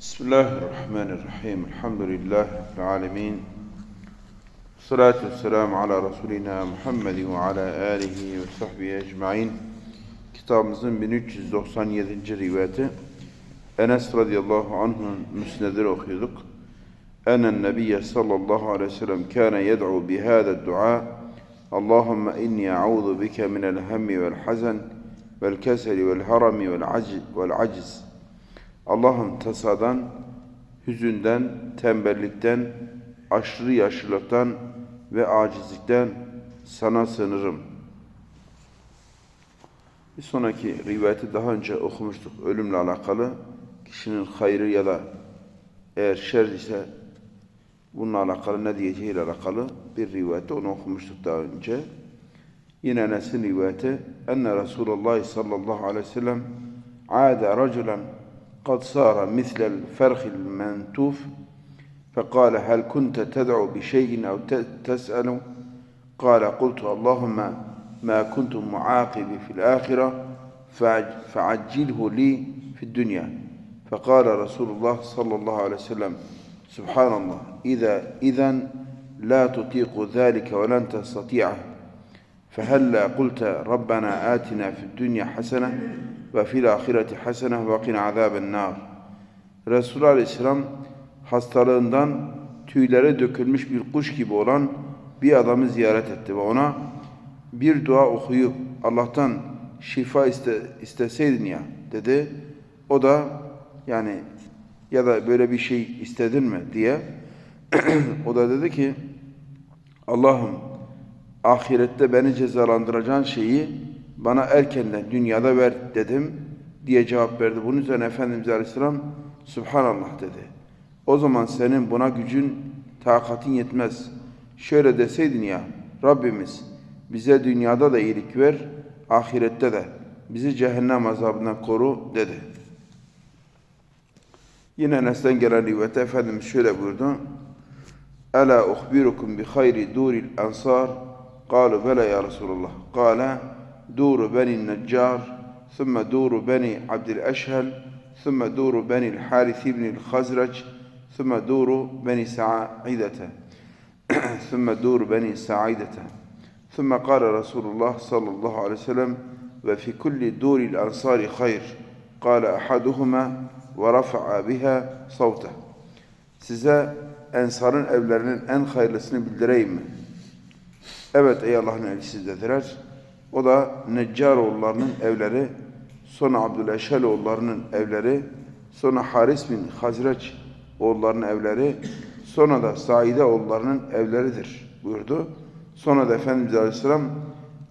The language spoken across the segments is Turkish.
بسم الله الرحمن الرحيم الحمد لله رب العالمين الصلاة والسلام على رسولنا محمد وعلى آله وصحبه أجمعين كتاب مزن بن 397 رواية أنس رضي الله عنه مسند الأخيذك أن النبي صلى الله عليه وسلم كان يدعو بهذا الدعاء اللهم إني أعوذ بك من الهم والحزن والكسل والهرم والعجز, والعجز Allah'ım tasadan, hüzünden, tembellikten, aşırı yaşlılıktan ve acizlikten sana sığınırım. Bir sonraki rivayeti daha önce okumuştuk ölümle alakalı. Kişinin hayrı ya da eğer şer ise bununla alakalı ne diyeceğiyle alakalı bir rivayette onu okumuştuk daha önce. Yine Enes'in rivayeti Enne Resulullah sallallahu aleyhi ve sellem Ade raculen قد صار مثل الفرخ المنتوف فقال هل كنت تدعو بشيء أو تسأل؟ قال قلت اللهم ما كنت معاقبي في الآخرة فعجله لي في الدنيا. فقال رسول الله صلى الله عليه وسلم سبحان الله إذا إذا لا تطيق ذلك ولن تستطيعه. فهلا قلت ربنا آتنا في الدنيا حسنة وفي الآخرة حسنة وقنا عذاب النار Resulullah Aleyhisselam hastalığından tüyleri dökülmüş bir kuş gibi olan bir adamı ziyaret etti ve ona bir dua okuyup Allah'tan şifa iste, isteseydin ya dedi. O da yani ya da böyle bir şey istedin mi diye o da dedi ki Allah'ım ahirette beni cezalandıracağın şeyi bana erkenden dünyada ver dedim diye cevap verdi. Bunun üzerine Efendimiz Aleyhisselam Subhanallah dedi. O zaman senin buna gücün, takatin yetmez. Şöyle deseydin ya, Rabbimiz bize dünyada da iyilik ver, ahirette de bizi cehennem azabından koru dedi. Yine Nes'ten gelen rivayette Efendimiz şöyle buyurdu. Ela uhbirukum bi hayri duril ansar قالوا بلى يا رسول الله قال دور بني النجار ثم دور بني عبد الأشهل ثم دور بني الحارث بن الخزرج ثم دور بني سعيدة ثم دور بني سعيدة ثم قال رسول الله صلى الله عليه وسلم وفي كل دور الأنصار خير قال أحدهما ورفع بها صوته Size ensarın evlerinin en hayırlısını bildireyim mi? Evet ey Allah'ın elçisi dediler. O da Neccaroğullarının evleri, sonra Abdüleşhel oğullarının evleri, sonra Haris bin Hazreç oğullarının evleri, sonra da Saide oğullarının evleridir buyurdu. Sonra da Efendimiz Aleyhisselam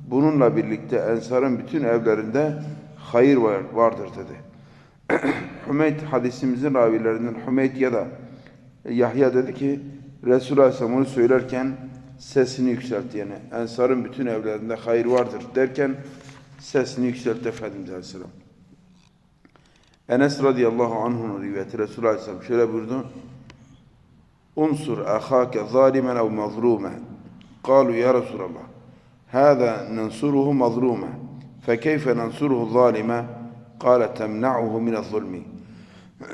bununla birlikte Ensar'ın bütün evlerinde hayır var, vardır dedi. Hümeyt hadisimizin ravilerinden Hümeyt ya da Yahya dedi ki Resulullah Aleyhisselam onu söylerken sesini yükselttiğini, Ensar'ın bütün evlerinde hayır vardır derken sesini yükseltti Efendimiz Aleyhisselam. Enes radıyallahu anh'un rivayeti Resulü Aleyhisselam şöyle buyurdu. Unsur ahake zalimen ev mazlume. Kalu ya Resulallah. Hâzâ nensuruhu mazlume. Fekeyfe nensuruhu zalime. Kâle temna'uhu mine zulmi.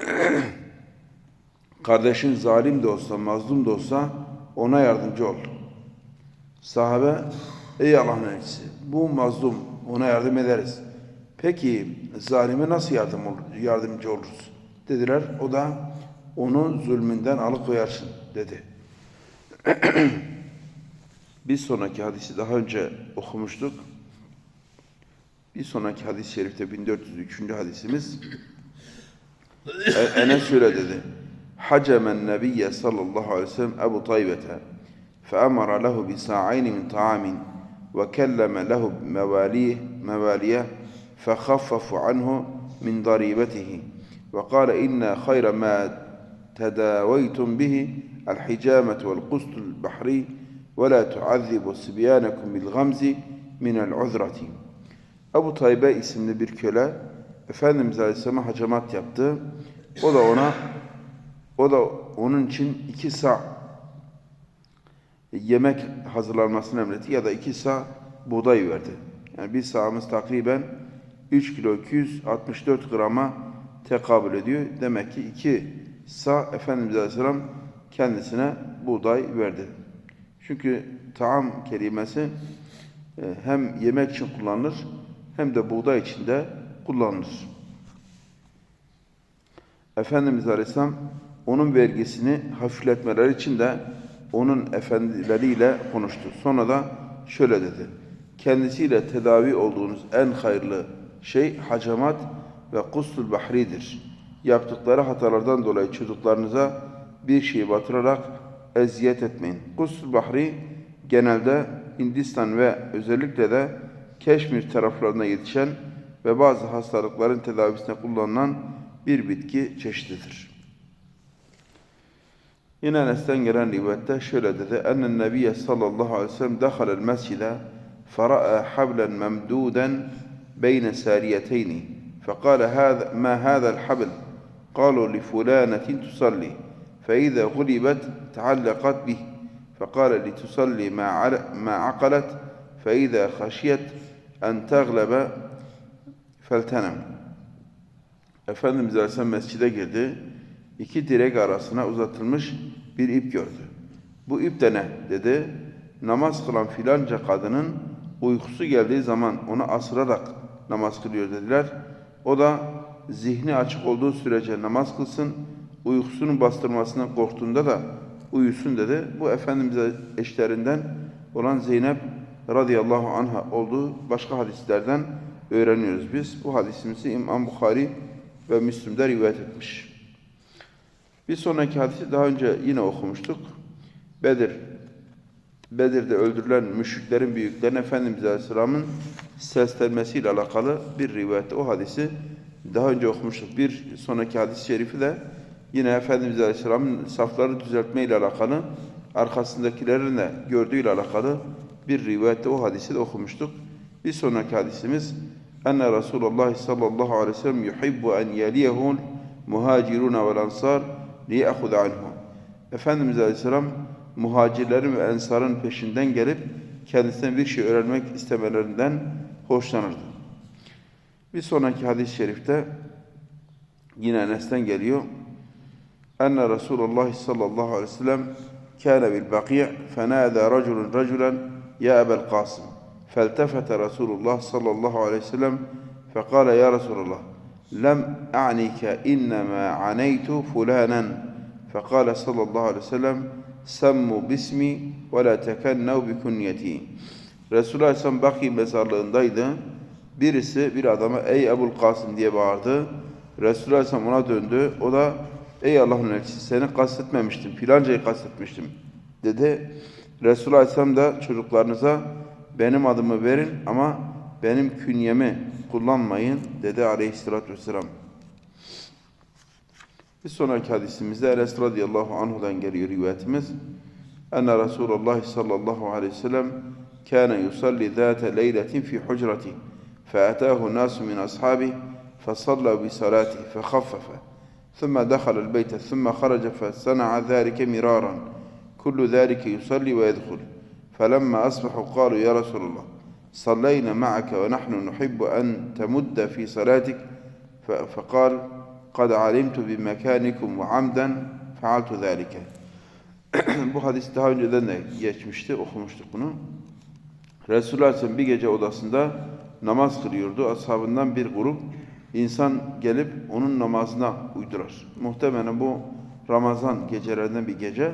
Kardeşin zalim de olsa, mazlum da olsa ona yardımcı ol. Sahabe, ey Allah'ın elçisi, bu mazlum, ona yardım ederiz. Peki zalime nasıl yardım olur, yardımcı oluruz? Dediler, o da onu zulmünden alıkoyarsın dedi. Bir sonraki hadisi daha önce okumuştuk. Bir sonraki hadis-i şerifte 1403. hadisimiz Enes şöyle dedi. Hacemen Nebiyye sallallahu aleyhi ve sellem Ebu Taybete فأمر له بساعين من طعام وكلم له مواليه مواليه فخففوا عنه من ضريبته وقال إن خير ما تداويتم به الحجامة والقسط البحري ولا تعذبوا صبيانكم بالغمز من العذرة Ebu Taybe isimli bir köle Efendimiz Aleyhisselam'a hacamat yaptı. O da ona o da onun için iki sa yemek hazırlanmasını emretti ya da iki sağ buğday verdi. Yani bir sağımız takriben 3 kilo 264 grama tekabül ediyor. Demek ki iki sa Efendimiz Aleyhisselam kendisine buğday verdi. Çünkü taam kelimesi e, hem yemek için kullanılır hem de buğday için de kullanılır. Efendimiz Aleyhisselam onun vergisini hafifletmeleri için de onun efendileriyle konuştu. Sonra da şöyle dedi. Kendisiyle tedavi olduğunuz en hayırlı şey hacamat ve kustul bahridir. Yaptıkları hatalardan dolayı çocuklarınıza bir şey batırarak eziyet etmeyin. Kustul bahri genelde Hindistan ve özellikle de Keşmir taraflarında yetişen ve bazı hastalıkların tedavisine kullanılan bir bitki çeşididir. هنا نستنجر أن يبتشر أن النبي صلى الله عليه وسلم دخل المسجد فرأى حبلا ممدودا بين ساريتين. فقال هذا ما هذا الحبل؟ قالوا لفلانة تصلي. فإذا غلبت تعلقت به. فقال لتصلي ما, ما عقلت. فإذا خشيت أن تغلب فلتنم. Efendimiz سمى السيدة girdi. İki direk arasına uzatılmış bir ip gördü. Bu ip de ne? dedi. Namaz kılan filanca kadının uykusu geldiği zaman onu asırarak namaz kılıyor dediler. O da zihni açık olduğu sürece namaz kılsın, uykusunun bastırmasından korktuğunda da uyusun dedi. Bu Efendimiz'e eşlerinden olan Zeynep radıyallahu anha olduğu başka hadislerden öğreniyoruz biz. Bu hadisimizi İmam Bukhari ve Müslim'de rivayet etmiş. Bir sonraki hadisi daha önce yine okumuştuk. Bedir Bedir'de öldürülen müşriklerin büyüklerine Efendimiz Aleyhisselam'ın seslenmesiyle alakalı bir rivayette o hadisi daha önce okumuştuk. Bir sonraki hadis-i şerifi de yine Efendimiz Aleyhisselam'ın safları düzeltme ile alakalı arkasındakilerin de gördüğüyle alakalı bir rivayette o hadisi de okumuştuk. Bir sonraki hadisimiz enne Resulullah sallallahu aleyhi ve sellem yuhibbu en yeliyehul muhaciruna vel ansar liye'huda anhu. Efendimiz Aleyhisselam muhacirlerin ve ensarın peşinden gelip kendisine bir şey öğrenmek istemelerinden hoşlanırdı. Bir sonraki hadis-i şerifte yine Enes'ten geliyor. Enne Resulullah sallallahu aleyhi ve sellem kâne bil bakî' fenâdâ raculun raculen ya Ebel Kasım. فالتفت رسول الله صلى الله عليه وسلم فقال يا رسول الله لم أعنيك إنما عنيت فلانا فقال صلى الله عليه وسلم سموا باسمي ولا تكنوا بكنيتي Resulullah Aleyhisselam Baki mezarlığındaydı. Birisi bir adama ey Ebul Kasım diye bağırdı. Resulullah Aleyhisselam ona döndü. O da ey Allah'ın elçisi seni kastetmemiştim. Filancayı kastetmiştim dedi. Resulullah Aleyhisselam da çocuklarınıza benim adımı verin ama benim künyemi kullanmayın dedi aleyhissalatü vesselam. Bir sonraki hadisimizde Enes radıyallahu anhu'dan geliyor rivayetimiz. Enne Resulullah sallallahu aleyhi ve sellem kâne yusalli zâte leyletin fi hucrati فأتاه ناس من أصحابه فصلى بصلاته فخفف ثم دخل البيت ثم خرج فصنع ذلك مرارا كل ذلك يصلي ويدخل فلما أصبحوا قالوا يا رسول الله صلينا معك ونحن نحب أن تمد في صلاتك فقال قد علمت بمكانكم وعمدا فعلت ذلك Bu hadis daha önceden de geçmişti, okumuştuk bunu. Resulullah Aleyhisselam bir gece odasında namaz kılıyordu. Ashabından bir grup insan gelip onun namazına uydurar. Muhtemelen bu Ramazan gecelerinden bir gece.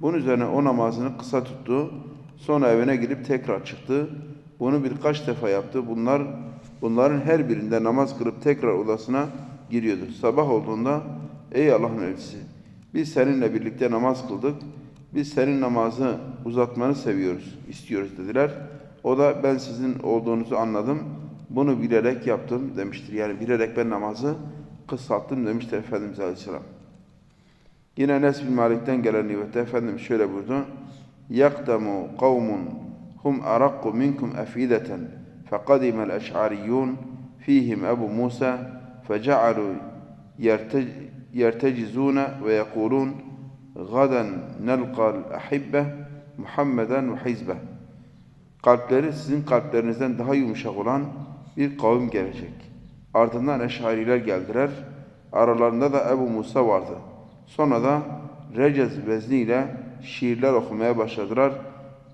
Bunun üzerine o namazını kısa tuttu. Sonra evine girip tekrar çıktı. Bunu birkaç defa yaptı. Bunlar bunların her birinde namaz kılıp tekrar odasına giriyordu. Sabah olduğunda ey Allah'ın elçisi biz seninle birlikte namaz kıldık. Biz senin namazı uzatmanı seviyoruz, istiyoruz dediler. O da ben sizin olduğunuzu anladım. Bunu bilerek yaptım demiştir. Yani bilerek ben namazı kısalttım demiştir Efendimiz Aleyhisselam. Yine Enes bin Malik'ten gelen rivayette Efendimiz şöyle buyurdu. يقدم قوم هم أرق منكم أفئدة فقدم الأشعريون فيهم أبو موسى فجعلوا يرتج يرتجزون ويقولون غدا نلقى الأحبة محمدا وحزبه Kalpleri sizin kalplerinizden daha yumuşak olan bir kavim gelecek. Ardından eşariler geldiler. Aralarında da Ebu Musa vardı. Sonra da Recez vezniyle şiirler okumaya başladılar.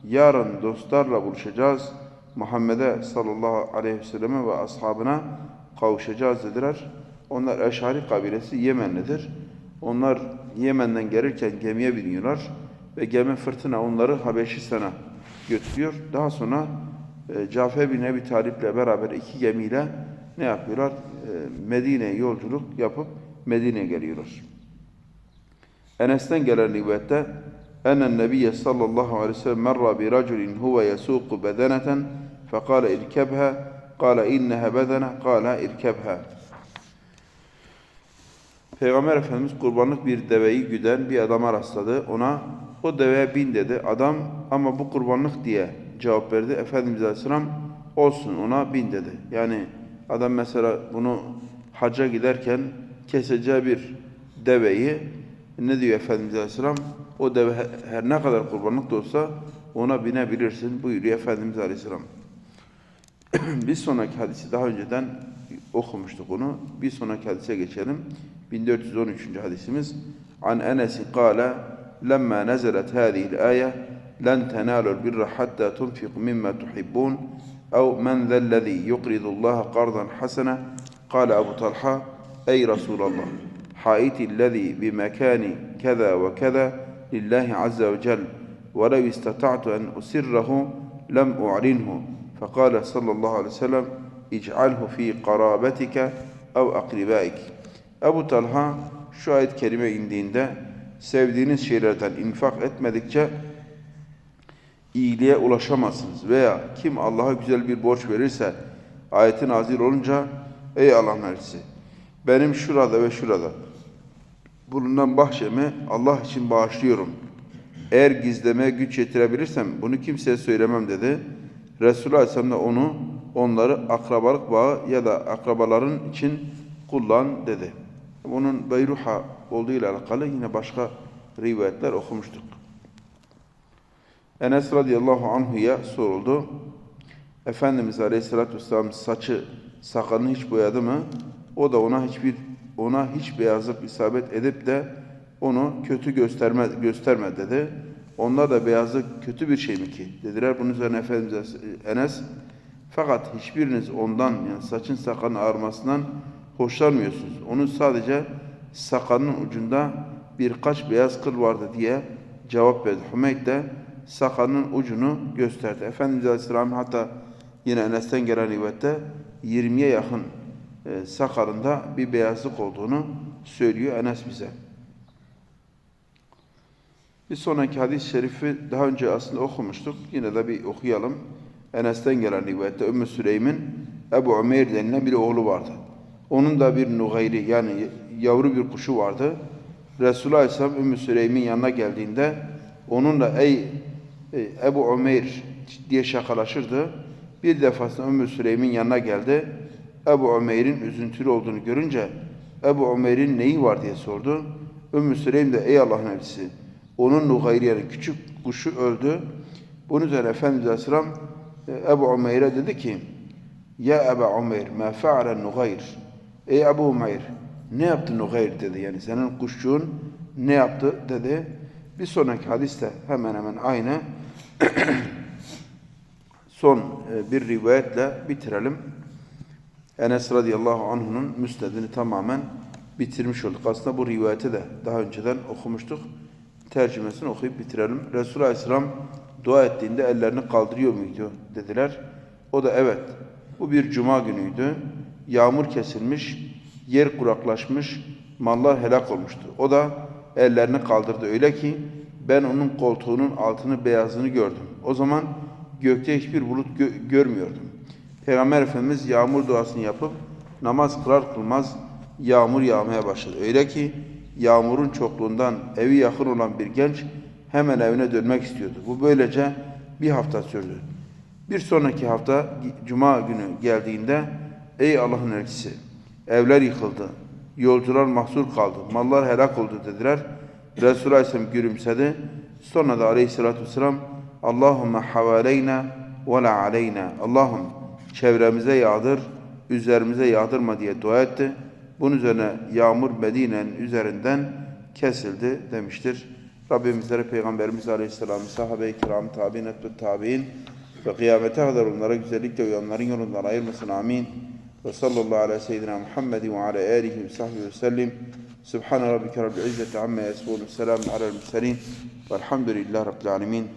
Yarın dostlarla buluşacağız. Muhammed'e sallallahu aleyhi ve selleme ve ashabına kavuşacağız dediler. Onlar Eşari kabilesi Yemenlidir. Onlar Yemen'den gelirken gemiye biniyorlar ve gemi fırtına onları Habeşistan'a götürüyor. Daha sonra e, Cafer bin Ebi Talip'le beraber iki gemiyle ne yapıyorlar? E, Medine'ye yolculuk yapıp Medine'ye geliyorlar. Enes'ten gelen rivayette nebiyye sallallahu aleyhi ve sellem merra bi raculin huve yesuku bedeneten fekale irkebha kale inneha bedene kale irkebha Peygamber Efendimiz kurbanlık bir deveyi güden bir adama rastladı. Ona o deveye bin dedi. Adam ama bu kurbanlık diye cevap verdi. Efendimiz Aleyhisselam olsun ona bin dedi. Yani adam mesela bunu hacca giderken keseceği bir deveyi ne diyor Efendimiz Aleyhisselam? O deve her ne kadar kurbanlık da olsa ona binebilirsin buyuruyor Efendimiz Aleyhisselam. bir sonraki hadisi daha önceden okumuştuk onu. Bir sonraki hadise geçelim. 1413. hadisimiz. An Enes kâle lemmâ nezelet hâzihil âye len tenâlul birra hattâ tunfiq mimmâ tuhibbûn ev men zellezî yukridullâhe kardan hasene kâle Ebu Talha ey Resulallah haiti lezî bi mekâni keza ve keza لله عز وجل ولو استطعت أن أسره لم أعلنه فقال صلى الله عليه وسلم اجعله في قرابتك أو أقربائك Ebu Talha şu ayet kerime indiğinde sevdiğiniz şeylerden infak etmedikçe iyiliğe ulaşamazsınız. Veya kim Allah'a güzel bir borç verirse ayetin nazil olunca ey Allah'ın elçisi benim şurada ve şurada bulunan bahçemi Allah için bağışlıyorum. Eğer gizlemeye güç yetirebilirsem bunu kimseye söylemem dedi. Resulullah Aleyhisselam da onu onları akrabalık bağı ya da akrabaların için kullan dedi. Bunun Beyruha olduğu ile alakalı yine başka rivayetler okumuştuk. Enes radıyallahu anhu'ya soruldu. Efendimiz Aleyhisselatü Vesselam saçı, sakalını hiç boyadı mı? O da ona hiçbir ona hiç beyazlık isabet edip de onu kötü gösterme gösterme dedi. Onlar da beyazlık kötü bir şey mi ki? Dediler bunun üzerine Efendimiz Enes fakat hiçbiriniz ondan yani saçın sakalın ağarmasından hoşlanmıyorsunuz. Onun sadece sakalının ucunda birkaç beyaz kıl vardı diye cevap verdi. Hümeyd de sakalının ucunu gösterdi. Efendimiz Aleyhisselam hatta yine Enes'ten gelen rivayette 20'ye yakın e, sakalında bir beyazlık olduğunu söylüyor Enes bize. Bir sonraki hadis-i şerifi daha önce aslında okumuştuk. Yine de bir okuyalım. Enes'ten gelen rivayette Ümmü Süleym'in Ebu Umeyr denilen bir oğlu vardı. Onun da bir nugayri yani yavru bir kuşu vardı. Resulullah Aleyhisselam Ümmü Süleym'in yanına geldiğinde onunla ey Ebu Umeyr diye şakalaşırdı. Bir defasında Ümmü Süleym'in yanına geldi. Ebu Umeyr'in üzüntülü olduğunu görünce Ebu Umeyr'in neyi var diye sordu. Ümmü Süleym de ey Allah'ın elçisi onun nugayri yani küçük kuşu öldü. Bunun üzerine Efendimiz Aleyhisselam Ebu Umeyr'e dedi ki Ya Ebu Umeyr ma fe'ale nugayr Ey Ebu Umeyr ne yaptı nugayr dedi yani senin kuşçuğun ne yaptı dedi. Bir sonraki hadiste hemen hemen aynı son e, bir rivayetle bitirelim. Enes radıyallahu anh'unun müsnedini tamamen bitirmiş olduk. Aslında bu rivayeti de daha önceden okumuştuk. Tercümesini okuyup bitirelim. Resulullah Aleyhisselam dua ettiğinde ellerini kaldırıyor muydu dediler. O da evet. Bu bir cuma günüydü. Yağmur kesilmiş, yer kuraklaşmış, mallar helak olmuştu. O da ellerini kaldırdı öyle ki ben onun koltuğunun altını beyazını gördüm. O zaman gökte hiçbir bulut gö görmüyordum. Peygamber Efendimiz yağmur duasını yapıp namaz kılar kılmaz yağmur yağmaya başladı. Öyle ki yağmurun çokluğundan evi yakın olan bir genç hemen evine dönmek istiyordu. Bu böylece bir hafta sürdü. Bir sonraki hafta cuma günü geldiğinde ey Allah'ın elçisi evler yıkıldı. Yolcular mahsur kaldı. Mallar helak oldu dediler. Resulullah Aleyhisselam gülümsedi. Sonra da Aleyhisselatü Vesselam Allahümme havaleyna ve la aleyna. Allah'ım çevremize yağdır, üzerimize yağdırma diye dua etti. Bunun üzerine yağmur Medine'nin üzerinden kesildi demiştir. Rabbimizlere Peygamberimiz Aleyhisselam, sahabe-i kiram, tabi'in, etbü tabi'in ve kıyamete kadar onlara güzellikle uyanların yolundan ayırmasın. Amin. Ve sallallahu ala seyyidina Muhammedin ve ala alihi ve sahbihi ve sellim. Subhane rabbike rabbil izzeti amme yasifun. Selamun alel murselin. Velhamdülillahi rabbil alemin.